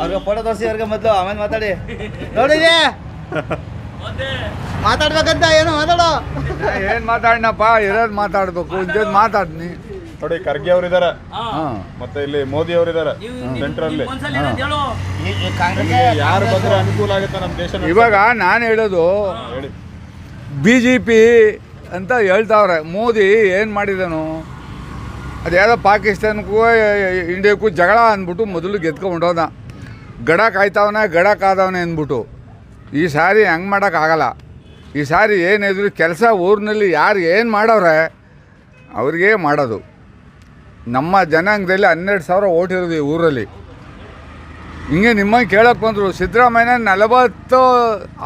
ಅವ್ರಿಗೆ ಫೋಟೋ ತೋರಿಸಿ ಅವ್ರಿಗೆ ಮೊದಲು ಆಮೇಲೆ ಮಾತಾಡಿ. ನೋಡಿದೆ ಮಾತಾಡ್ಬೇಕಂತ ಏನು ಮಾತಾಡೋ. ಏನು ಮಾತಾಡಿನಪ್ಪ? ಇರೋದ್ ಮಾತಾಡ್ಬೇಕು ಇಂಥದ್ದು ಮಾತಾಡ್ನಿ ನೋಡಿ ಖರ್ಗೆ ಅವ್ರು ಇದಾರೆ ಮತ್ತೆ ಇಲ್ಲಿ ಮೋದಿ ಅವರು ಇದಾರೆ ಸೆಂಟ್ರಲ್ಲಿ ಕಾಂಗ್ರೆಸ್ ಯಾರು ಬಂದ್ರೆ ಅನುಕೂಲ ಆಗುತ್ತೆ ನಮ್ಮ ದೇಶ ಇವಾಗ ನಾನು ಹೇಳೋದು ಹೇಳಿ. ಬಿ ಜೆ ಪಿ ಅಂತ ಹೇಳ್ತಾವ್ರೆ. ಮೋದಿ ಏನು ಮಾಡಿದನು? ಅದು ಯಾವುದೋ ಪಾಕಿಸ್ತಾನಕ್ಕೂ ಇಂಡಿಯಾಕ್ಕೂ ಜಗಳ ಅಂದ್ಬಿಟ್ಟು ಮೊದಲು ಗೆದ್ಕೊಂಡೋದ ಗಡ ಕಾಯ್ತಾವನೆ ಗಡ ಕಾದವನೆ ಅಂದ್ಬಿಟ್ಟು, ಈ ಸಾರಿ ಹಂಗೆ ಮಾಡೋಕ್ಕಾಗಲ್ಲ ಈ ಸಾರಿ ಏನಿದ್ರು ಕೆಲಸ ಊರಿನಲ್ಲಿ ಯಾರು ಏನು ಮಾಡವ್ರೆ ಅವ್ರಿಗೆ ಮಾಡೋದು. ನಮ್ಮ ಜನಾಂಗದಲ್ಲಿ ಹನ್ನೆರಡು ಸಾವಿರ ಓಟ್ ಇರೋದು ಈ ಊರಲ್ಲಿ. ಹಿಂಗೆ ನಿಮ್ಮಂಗೆ ಕೇಳೋಕೆ ಬಂದರು, ಸಿದ್ದರಾಮಯ್ಯ ನಲವತ್ತು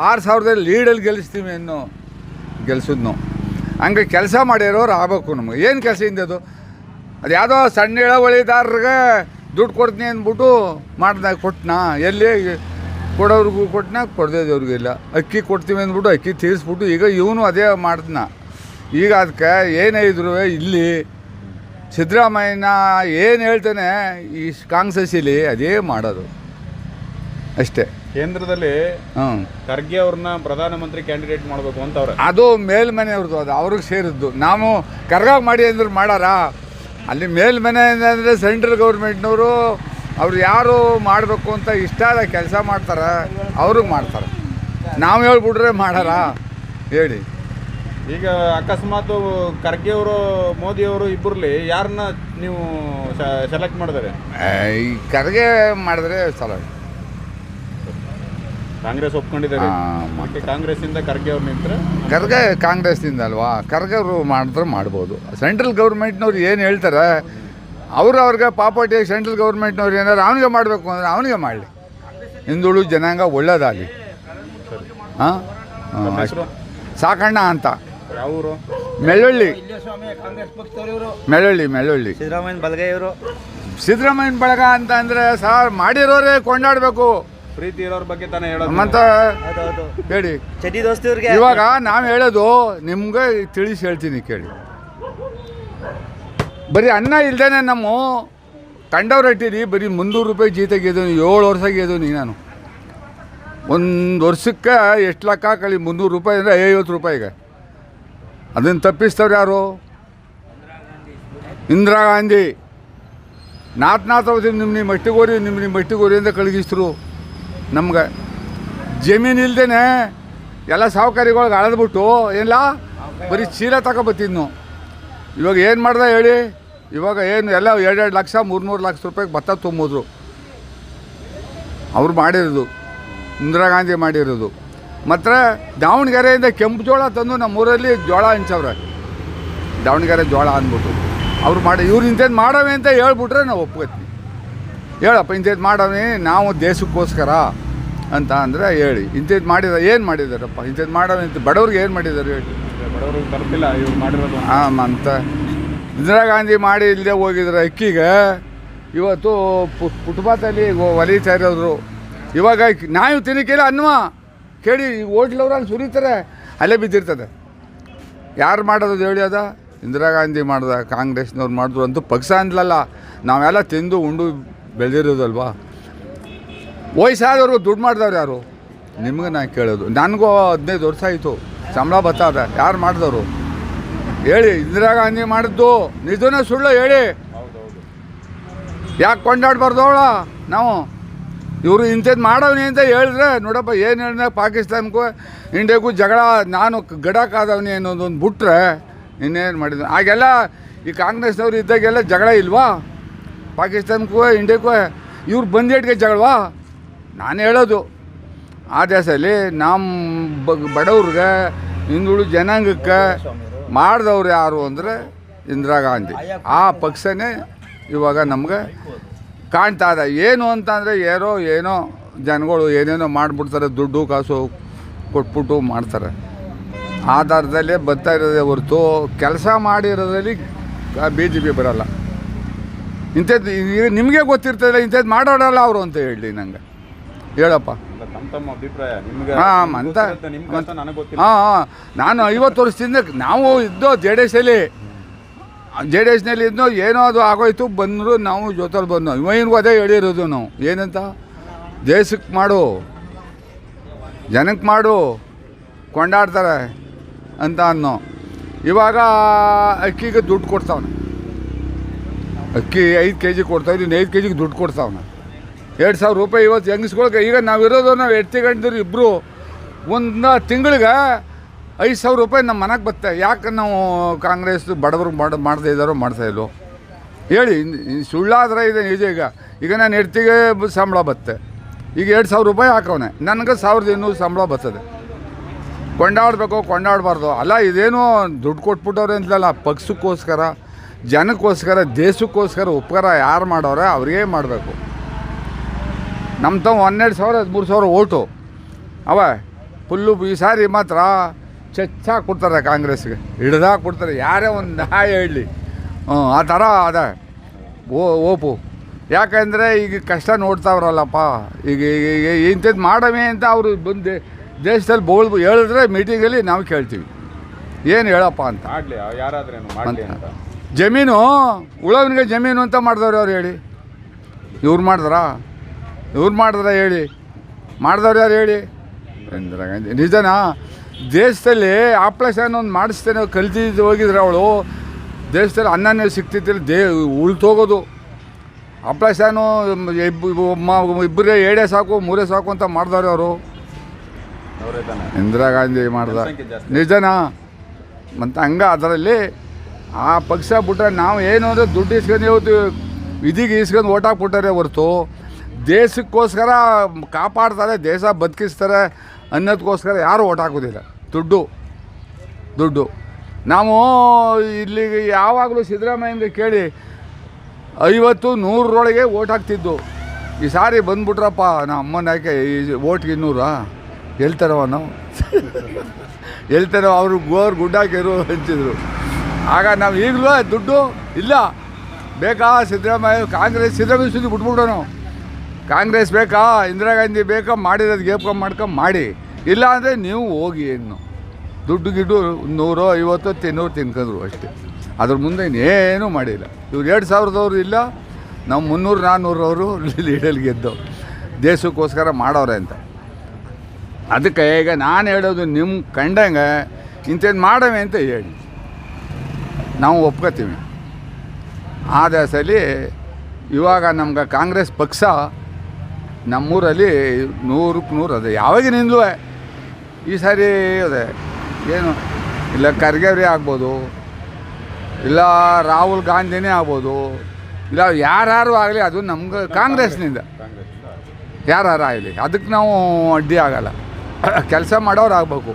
ಆರು ಸಾವಿರದಲ್ಲಿ ಲೀಡಲ್ಲಿ ಗೆಲ್ಲಿಸ್ತೀವಿ ಇನ್ನು ಗೆಲ್ಸಿದ್ನು. ಹಂಗೆ ಕೆಲಸ ಮಾಡಿರೋರು ಆಗಬೇಕು ನಮಗೆ. ಏನು ಕೆಲಸ ಹಿಂದೆ ಅದು ಯಾವುದೋ ಸಣ್ಣ ಇಳವಳಿದಾರರಿಗೆ ದುಡ್ಡು ಕೊಡ್ತೀನಿ ಅಂದ್ಬಿಟ್ಟು ಮಾಡ್ದಾಗ ಕೊಟ್ಟನಾ ಎಲ್ಲಿ? ಕೊಡೋರ್ಗೂ ಕೊಟ್ಟನ ಕೊಡದೇದವ್ರಿಗೂ ಇಲ್ಲ. ಅಕ್ಕಿ ಕೊಡ್ತೀವಿ ಅಂದ್ಬಿಟ್ಟು ಅಕ್ಕಿ ತೀರಿಸ್ಬಿಟ್ಟು ಈಗ ಇವನು ಅದೇ ಮಾಡ್ದನ. ಈಗ ಅದಕ್ಕೆ ಏನೇ ಇದ್ರು ಇಲ್ಲಿ ಸಿದ್ದರಾಮಯ್ಯನ ಏನು ಹೇಳ್ತಾನೆ ಈ ಕಾಂಗ್ರೆಸ್ಸಲ್ಲಿ ಅದೇ ಮಾಡೋದು. ಅಷ್ಟೇ. ಕೇಂದ್ರದಲ್ಲಿ ಹ್ಞೂ. ಖರ್ಗೆ ಅವ್ರನ್ನ ಪ್ರಧಾನಮಂತ್ರಿ ಕ್ಯಾಂಡಿಡೇಟ್ ಮಾಡಬೇಕು ಅಂತ ಅವ್ರು. ಅದು ಮೇಲ್ಮನೆಯವ್ರದ್ದು ಅದು ಅವ್ರಿಗೆ ಸೇರಿದ್ದು. ನಾವು ಕರ್ಗಾಗ ಮಾಡಿ ಅಂದ್ರೆ ಮಾಡಾರ? ಅಲ್ಲಿ ಮೇಲ್ಮನೆ ಅಂದರೆ ಸೆಂಟ್ರಲ್ ಗೌರ್ಮೆಂಟ್ನವರು ಅವ್ರು ಯಾರು ಮಾಡಬೇಕು ಅಂತ ಇಷ್ಟ ಆದ ಕೆಲಸ ಮಾಡ್ತಾರೆ ಅವ್ರಿಗೆ ಮಾಡ್ತಾರೆ. ನಾವು ಹೇಳ್ಬಿಟ್ರೆ ಮಾಡಲ್ಲ. ಹೇಳಿ. ಈಗ ಅಕಸ್ಮಾತ್ ಖರ್ಗೆ ಅವರು ಮೋದಿ ಅವರು ಇಬ್ಬರಲ್ಲಿ ಯಾರನ್ನ ನೀವು ಸೆಲೆಕ್ಟ್ ಮಾಡಿದರೆ? ಈ ಖರ್ಗೆ ಮಾಡಿದ್ರೆ ಚಲೋ ಕಾಂಗ್ರೆಸ್ ಒಪ್ಕೊಂಡಿದ್ದಾರೆ. ಹಾ, ಮತ್ತೆ ಕಾಂಗ್ರೆಸ್ ಇಂದ ಖರ್ಗೆ ಅವ್ರು ನಿಂತ್ರೆ ಕಾಂಗ್ರೆಸ್ ಕಾಂಗ್ರೆಸ್ನಿಂದ ಅಲ್ವಾ ಖರ್ಗೆ ಅವರು ಮಾಡಿದ್ರೆ ಮಾಡ್ಬೋದು. ಸೆಂಟ್ರಲ್ ಗೌರ್ಮೆಂಟ್ನವ್ರು ಏನು ಹೇಳ್ತಾರೆ? ಅವರು ಅವ್ರಿಗೆ ಪಾಪಟಿ ಸೆಂಟ್ರಲ್ ಗೌರ್ಮೆಂಟ್ನವ್ರು ಏನಾದ್ರು ಅವನಿಗೆ ಮಾಡಬೇಕು ಅಂದರೆ ಅವನಿಗೆ ಮಾಡಲಿ. ಹಿಂದುಳು ಜನಾಂಗ ಒಳ್ಳೇದಾಗಲಿ. ಹಾಂ? ಸಾಕಣ್ಣ ಅಂತ. ಮೆಳ್ಳೊಳ್ಳಿ. ಸ್ವಾಮಿ ಕಾಂಗ್ರೆಸ್ ಪಕ್ಷದವ್ರು ಇವರು. ಮೆಳ್ಳೊಳ್ಳಿ ಮೆಳ್ಳೊಳ್ಳಿ. ಸಿದ್ದರಾಮಯ್ಯನ ಬಲಗೈ ಇವರು. ಸಿದ್ದರಾಮಯ್ಯನ ಬಳಗ ಅಂತ ಅಂದರೆ ಸರ್ ಮಾಡಿರೋರೇ ಕೊಂಡಾಡಬೇಕು. ಪ್ರೀತಿ ಇರೋರ್ ಬಗ್ಗೆ ತಾನೇ ಹೇಳೋದು ಮತ್ತು ಹೌದೌದು ಹೇಳಿ ಚಡ್ಡಿ ದೋಸ್ತಿ ಇವಾಗ ನಾವು ಹೇಳೋದು ನಿಮ್ಗೆ ತಿಳಿಸಿ ಹೇಳ್ತೀನಿ ಕೇಳಿ. ಬರೀ ಅನ್ನ ಇಲ್ದೇನೆ ನಮ್ಮ ಕಂಡವ್ರು ಇಟ್ಟಿರಿ ಬರೀ ಮುನ್ನೂರು ರೂಪಾಯಿ ಜೀತ ಗೆದೋನಿ ಏಳು ವರ್ಷ ಗೆದೋನಿ ನಾನು. ಒಂದು ವರ್ಷಕ್ಕೆ ಎಷ್ಟು ಲಕ್ಕ ಹಾಕಳಿ ಮುನ್ನೂರು ರೂಪಾಯಿ ಅಂದರೆ ಐವತ್ತು ರೂಪಾಯಿಗೆ ಅದನ್ನು ತಪ್ಪಿಸ್ತವ್ರು ಯಾರು? ಇಂದಿರಾ ಗಾಂಧಿ. ನಾತ್ ನಾತ್ ಅವತ್ತು ನಿಮ್ಮ ನಿಮ್ಮ ಮಟ್ಟಿಗೋರಿ ನಿಮ್ಮ ನಿಮ್ಮ ಅಂತ ಕಳಗಿಸ್ತರು ನಮ್ಗೆ ಜಮೀನು ಇಲ್ದೇನೆ ಎಲ್ಲ ಸಾಹುಕಾರಿಗಳಿಗೆ ಅಳದ್ಬಿಟ್ಟು ಏನಿಲ್ಲ ಬರೀ ಚೀಲ ತಗೊಬತ್ತಿದ್ನು ಇವಾಗ ಏನು ಮಾಡ್ದೆ ಹೇಳಿ? ಇವಾಗ ಏನು ಎಲ್ಲ ಎರಡೆರಡು ಲಕ್ಷ ಮೂರು ಮೂರು ಲಕ್ಷ ರೂಪಾಯಿಗೆ ಭತ್ತ ತುಂಬಿದ್ರು. ಅವ್ರು ಮಾಡಿರೋದು. ಇಂದಿರಾ ಗಾಂಧಿ ಮಾಡಿರೋದು. ಮಾತ್ರ ದಾವಣಗೆರೆಯಿಂದ ಕೆಂಪು ಜೋಳ ತಂದು ನಮ್ಮೂರಲ್ಲಿ ಜೋಳ ಹಂಚವ್ರೆ. ದಾವಣಗೆರೆ ಜೋಳ ಅಂದ್ಬಿಟ್ಟು. ಅವ್ರು ಮಾಡಿ, ಇವ್ರು ಇಂಥದ್ದು ಮಾಡವೆ ಅಂತ ಹೇಳ್ಬಿಟ್ರೆ ನಾವು ಒಪ್ಕೋತೀವಿ. ಹೇಳಪ್ಪ ಇಂಥದ್ದು ಮಾಡೋಣ ನಾವು ದೇಶಕ್ಕೋಸ್ಕರ ಅಂತ ಅಂದರೆ ಹೇಳಿ. ಇಂಥದ್ದು ಮಾಡಿದ ಏನು ಮಾಡಿದಾರಪ್ಪ? ಇಂಥದ್ದು ಮಾಡೋಣ ಅಂತ ಬಡವ್ರಿಗೆ ಏನು ಮಾಡಿದ್ದಾರೆ ಹೇಳಿ? ಬಡವ್ರಿಗೆ ಬರ್ತಿಲ್ಲ ಇವ್ರು ಮಾಡಿರೋದು ಹಾಂ ಅಂತ. ಇಂದಿರಾ ಗಾಂಧಿ ಮಾಡಿ ಇಲ್ಲದೆ ಹೋಗಿದ್ರೆ ಅಕ್ಕಿಗೆ ಇವತ್ತು ಪು- ಫುಟ್ಪಾತಲ್ಲಿ ಒಲಿತಾ ಇರೋದ್ರು ಇವಾಗ ನಾವು ತಿನ್ನಕ್ಕಿಲ್ಲ ಅನ್ನುವ. ಕೇಳಿ ಹೋಟ್ಲವ್ರಲ್ಲಿ ಸುರಿತಾರೆ ಅಲ್ಲೇ ಬಿದ್ದಿರ್ತದೆ. ಯಾರು ಮಾಡೋದು ಹೇಳಿ ಅದ? ಇಂದಿರಾ ಗಾಂಧಿ ಮಾಡ್ದ ಕಾಂಗ್ರೆಸ್ನವ್ರು ಮಾಡಿದ್ರು ಅಂತೂ ಪಕ್ಷ ಅಂದ್ಲಲ್ಲ. ನಾವೆಲ್ಲ ತಿಂದು ಉಂಡು ಬೆಳೆದಿರೋದಲ್ವಾ? ವಯಸ್ಸಾದವ್ರಿಗೂ ದುಡ್ಡು ಮಾಡಿದವ್ರು ಯಾರು? ನಿಮ್ಗೆ ನಾನು ಕೇಳೋದು. ನನಗೂ ಹದಿನೈದು ವರ್ಷ ಆಯಿತು. ಸಂಬಳ ಬರ್ತದ ಯಾರು ಮಾಡಿದವರು? ಹೇಳಿ, ಇಂದಿರಾ ಗಾಂಧಿ ಮಾಡಿದ್ದು ನಿಜನೇ ಸುಳ್ಳು ಹೇಳಿ. ಯಾಕೆ ಕೊಂಡಾಡ್ಬಾರ್ದವಳ ನಾವು ಇವರು ಇಂಥದ್ದು ಮಾಡವ್ನಿ ಅಂತ ಹೇಳಿದ್ರೆ, ನೋಡಪ್ಪ, ಏನು ಹೇಳಿದ್ರೆ ಪಾಕಿಸ್ತಾನಕ್ಕೂ ಇಂಡಿಯಾಗೂ ಜಗಳ, ನಾನು ಗಡಕ್ಕಾದವನಿ ಅನ್ನೋದೊಂದು ಬಿಟ್ರೆ ಇನ್ನೇನು ಮಾಡಿದ್ರು? ಆಗೆಲ್ಲ ಈ ಕಾಂಗ್ರೆಸ್ನವ್ರು ಇದ್ದಾಗೆಲ್ಲ ಜಗಳ ಇಲ್ವಾ? ಪಾಕಿಸ್ತಾನಕ್ಕೂ ಇಂಡಿಯಾಕ್ಕೂ ಇವ್ರು ಬಂದೇಟ್ಗೆ ಜಗಳವಾ? ನಾನು ಹೇಳೋದು. ಆ ದೇಶದಲ್ಲಿ ನಮ್ಮ ಬಡವ್ರಿಗೆ ಹಿಂದುಳು ಜನಾಂಗಕ್ಕೆ ಮಾಡಿದವ್ರು ಯಾರು ಅಂದರೆ ಇಂದಿರಾ ಗಾಂಧಿ. ಆ ಪಕ್ಷನೇ ಇವಾಗ ನಮಗೆ ಕಾಣ್ತಾ ಇದೆ. ಏನು ಅಂತಂದರೆ ಏನೋ ಏನೋ ಜನಗಳು ಏನೇನೋ ಮಾಡಿಬಿಡ್ತಾರೆ, ದುಡ್ಡು, ಕಾಸು ಕೊಟ್ಬಿಟ್ಟು ಮಾಡ್ತಾರೆ. ಆಧಾರದಲ್ಲೇ ಬರ್ತಾ ಇರೋದೇ ಹೊರತು ಕೆಲಸ ಮಾಡಿರೋದ್ರಲ್ಲಿ ಬಿ ಜೆ ಪಿ ಬರೋಲ್ಲ. ಇಂಥದ್ದು ಈಗ ನಿಮಗೆ ಗೊತ್ತಿರ್ತದೆ ಇಂಥದ್ದು ಮಾಡೋಡಲ್ಲ ಅವರು ಅಂತ ಹೇಳಿ ನಂಗೆ. ಹೇಳಪ್ಪ. ಹಾಂ ಅಂತ ಹಾಂ ನಾನು ಐವತ್ತು ವರ್ಷದಿಂದ ನಾವು ಇದ್ದೋ ಜೆ ಡಿ ಎಸ್ಸಲ್ಲಿ ಜೆ ಡಿ ಎಸ್ನಲ್ಲಿ ಇದ್ದೋ ಏನೋ ಅದು ಆಗೋಯ್ತು ಬಂದರು ನಾವು ಜೊತೆಲಿ ಬಂದು ಇವನಿಗೂ ಅದೇ ಹೇಳಿರೋದು ನಾವು. ಏನಂತ? ದೇಶಕ್ಕೆ ಮಾಡು ಜನಕ್ಕೆ ಮಾಡು ಕೊಂಡಾಡ್ತಾರೆ ಅಂತ ಅನ್ನೋ. ಇವಾಗ ಅಕ್ಕಿಗೆ ದುಡ್ಡು ಕೊಡ್ತಾವನೆ. ಅಕ್ಕಿ ಐದು ಕೆ ಜಿ ಕೊಡ್ತಾ ಇದ್ದೀನಿ, ಐದು ಕೆ ಜಿಗೆ ದುಡ್ಡು ಕೊಡ್ತಾವನೆ ಎರಡು ಸಾವಿರ ರೂಪಾಯಿ ಇವತ್ತು ಹೆಂಗಸ್ಕೊಳಕ್ಕೆ ಈಗ ನಾವು ಇರೋದು ನಾವು ಎತ್ತಿಗಂಡಿದ್ರು ಇಬ್ಬರು ಒಂದು ತಿಂಗಳಿಗೆ ಐದು ಸಾವಿರ ರೂಪಾಯಿ ನಮ್ಮ ಮನೆಗೆ ಬತ್ತೆ. ಯಾಕೆ ನಾವು ಕಾಂಗ್ರೆಸ್ ಬಡವರು ಮಾಡ, ಮಾಡದೇ ಇದ್ದಾರೋ ಮಾಡ್ತಾ ಇಲ್ಲೋ ಹೇಳಿ ಸುಳ್ಳಾದ್ರೆ ಇದೆ ನಿಜ ಈಗ. ಈಗ ನಾನು ಎಡ್ತಿಗೆ ಸಂಬಳ ಬತ್ತೆ. ಈಗ ಎರಡು ಸಾವಿರ ರೂಪಾಯಿ ಹಾಕವನೆ. ನನಗೆ ಸಾವಿರದ ಇನ್ನೂರು ಸಂಬಳ ಬರ್ತದೆ ಕೊಂಡಾಡಬೇಕು, ಕೊಂಡಾಡಬಾರ್ದು? ಅಲ್ಲ, ಇದೇನು ದುಡ್ಡು ಕೊಟ್ಬಿಟ್ಟವ್ರೆ ಅಂತಲ್ಲ ಪಕ್ಷಕ್ಕೋಸ್ಕರ ಜನಕ್ಕೋಸ್ಕರ ದೇಶಕ್ಕೋಸ್ಕರ ಉಪಕಾರ ಯಾರು ಮಾಡೋರೆ ಅವ್ರಿಗೆ ಮಾಡಬೇಕು. ನಮ್ಮ ತಾವು ಹನ್ನೆರಡು ಸಾವಿರ ಹದಿಮೂರು ಸಾವಿರ ಓಟು. ಅವ ಫುಲ್ಲು ಈ ಸಾರಿ ಮಾತ್ರ ಚಚ್ಚಾ ಕೊಡ್ತಾರೆ ಕಾಂಗ್ರೆಸ್ಗೆ. ಹಿಡ್ದಾಗ ಕೊಡ್ತಾರೆ. ಯಾರೇ ಒಂದು ನ್ಯಾಯ ಹೇಳಿ. ಹ್ಞೂ ಆ ಥರ ಅದ. ಓ ಓಪು. ಯಾಕಂದರೆ ಈಗ ಕಷ್ಟ ನೋಡ್ತಾವ್ರಲ್ಲಪ್ಪ ಈಗ ಈಗ ಈಗ ಇಂಥದ್ದು ಮಾಡಮೆ ಅಂತ ಅವರು ಬಂದು ದೇಶದಲ್ಲಿ ಬೋಳ್ ಹೇಳಿದ್ರೆ ಮೀಟಿಂಗಲ್ಲಿ ನಾವು ಕೇಳ್ತೀವಿ. ಏನು ಹೇಳಪ್ಪ ಅಂತ. ಆಗಲಿ ಯಾರಾದ್ರೇನು ಅಂತ. ಜಮೀನು ಉಳವನಿಗೆ ಜಮೀನು ಅಂತ ಮಾಡಿದವ್ರು ಅವ್ರು ಹೇಳಿ? ಇವ್ರು ಮಾಡಿದ್ರಾ? ಇವ್ರು ಮಾಡಿದ್ರ ಹೇಳಿ? ಮಾಡಿದವ್ರು ಯಾರು ಹೇಳಿ? ಇಂದಿರಾ ಗಾಂಧಿ. ನಿಜನಾ? ದೇಶದಲ್ಲಿ ಆಪ್ರೇಷನ್ ಒಂದು ಮಾಡಿಸ್ತೇನೆ ಕಲ್ತಿದ್ದು ಹೋಗಿದ್ರೆ ಅವಳು. ದೇಶದಲ್ಲಿ ಅನ್ನನೇ ಸಿಗ್ತಿದ್ದಿಲ್ಲ ದೇ ಉಳ್ತೋಗೋದು. ಆಪ್ರೇಷನು ಇಬ್ಬರೇ ಏಡೇ ಸಾಕು ಮೂರೇ ಸಾಕು ಅಂತ ಮಾಡಿದವ್ರೆ ಅವರು ಇಂದಿರಾ ಗಾಂಧಿ ಮಾಡ್ದ. ನಿಜನಾ? ಮತ್ತು ಹಂಗ ಅದರಲ್ಲಿ ಆ ಪಕ್ಷ ಬಿಟ್ರೆ ನಾವು ಏನು ಅಂದರೆ ದುಡ್ಡು ಇಸ್ಕೊಂಡು ಇವತ್ತು ವಿಧಿಗೆ ಇಸ್ಕೊಂಡು ಓಟ್ ಹಾಕ್ಬಿಟ್ಟಾರೆ ಹೊರತು. ದೇಶಕ್ಕೋಸ್ಕರ ಕಾಪಾಡ್ತಾರೆ, ದೇಶ ಬದುಕಿಸ್ತಾರೆ ಅನ್ನೋದಕ್ಕೋಸ್ಕರ ಯಾರು ಓಟ್ ಹಾಕೋದಿಲ್ಲ. ದುಡ್ಡು ದುಡ್ಡು. ನಾವು ಇಲ್ಲಿಗೆ ಯಾವಾಗಲೂ ಸಿದ್ದರಾಮಯ್ಯಂಗೆ ಕೇಳಿ, ಐವತ್ತು ನೂರರೊಳಗೆ ಓಟ್ ಹಾಕ್ತಿದ್ದು. ಈ ಸಾರಿ ಬಂದ್ಬಿಟ್ರಪ್ಪ, ನಮ್ಮ ಅಮ್ಮನ ಯಾಕೆ ಈ ಓಟ್ಗೆ ಇನ್ನೂರಾ? ಹೇಳ್ತಾರವ ನಾವು. ಹೇಳ್ತಾರೋ ಅವರು ಗೋರ್ ಗುಡ್ಡಾಕಿರು ಹಂಚಿದ್ರು ಆಗ ನಾವು ಈಗಲೂ ದುಡ್ಡು ಇಲ್ಲ. ಬೇಕಾ ಸಿದ್ದರಾಮಯ್ಯ? ಕಾಂಗ್ರೆಸ್ ಸಿದ್ದರಾಮಯ್ಯ ಸುದ್ದಿ ನಾವು. ಕಾಂಗ್ರೆಸ್ ಬೇಕಾ? ಇಂದಿರಾ ಗಾಂಧಿ ಬೇಕಾ? ಮಾಡಿರೋದು ಗೇಪ್ಕ ಮಾಡ್ಕೊಂಡು ಮಾಡಿ. ಇಲ್ಲ ಅಂದರೆ ನೀವು ಹೋಗಿ ಇನ್ನು. ದುಡ್ಡು ಗಿಡ್ಡು ನೂರು, ಐವತ್ತು, ತಿನ್ನೂರು ತಿನ್ಕೊಂಡ್ರು ಅಷ್ಟೇ. ಅದ್ರ ಮುಂದೆ ಇನ್ನೇನೂ ಮಾಡಿಲ್ಲ. ಇವ್ರು ಎರಡು ಸಾವಿರದವ್ರು ಇಲ್ಲ. ನಾವು ಮುನ್ನೂರು, ನಾನ್ನೂರವರು ಲೀಡಲ್ಲಿ ಗೆದ್ದು ದೇಶಕ್ಕೋಸ್ಕರ ಮಾಡೋರೆ ಅಂತ. ಅದಕ್ಕೆ ಈಗ ನಾನು ಹೇಳೋದು ನಿಮ್ಮ ಕಂಡಂಗೆ ಇಂಥದ್ದು ಮಾಡವೆ ಅಂತ ಹೇಳಿ. ನಾವು ಒಪ್ಕೋತೀವಿ. ಆ ದಸಲಿ ಇವಾಗ ನಮ್ಗೆ ಕಾಂಗ್ರೆಸ್ ಪಕ್ಷ ನಮ್ಮೂರಲ್ಲಿ ನೂರಕ್ಕೆ ನೂರು ಅದೇ. ಯಾವಾಗಿನಿಂದಲೂ ಈ ಸಾರಿ ಅದೇ. ಏನು, ಇಲ್ಲ ಖರ್ಗೆವ್ರಿ ಆಗ್ಬೋದು, ಇಲ್ಲ ರಾಹುಲ್ ಗಾಂಧಿನೇ ಆಗ್ಬೋದು, ಇಲ್ಲ ಯಾರು ಆಗಲಿ ಅದು ನಮ್ಗೆ ಕಾಂಗ್ರೆಸ್ನಿಂದ. ಕಾಂಗ್ರೆಸ್ ಯಾರು ಆಗಲಿ, ಅದಕ್ಕೆ ನಾವು ಅಡ್ಡಿ ಆಗಲ್ಲ. ಕೆಲಸ ಮಾಡೋರು ಆಗಬೇಕು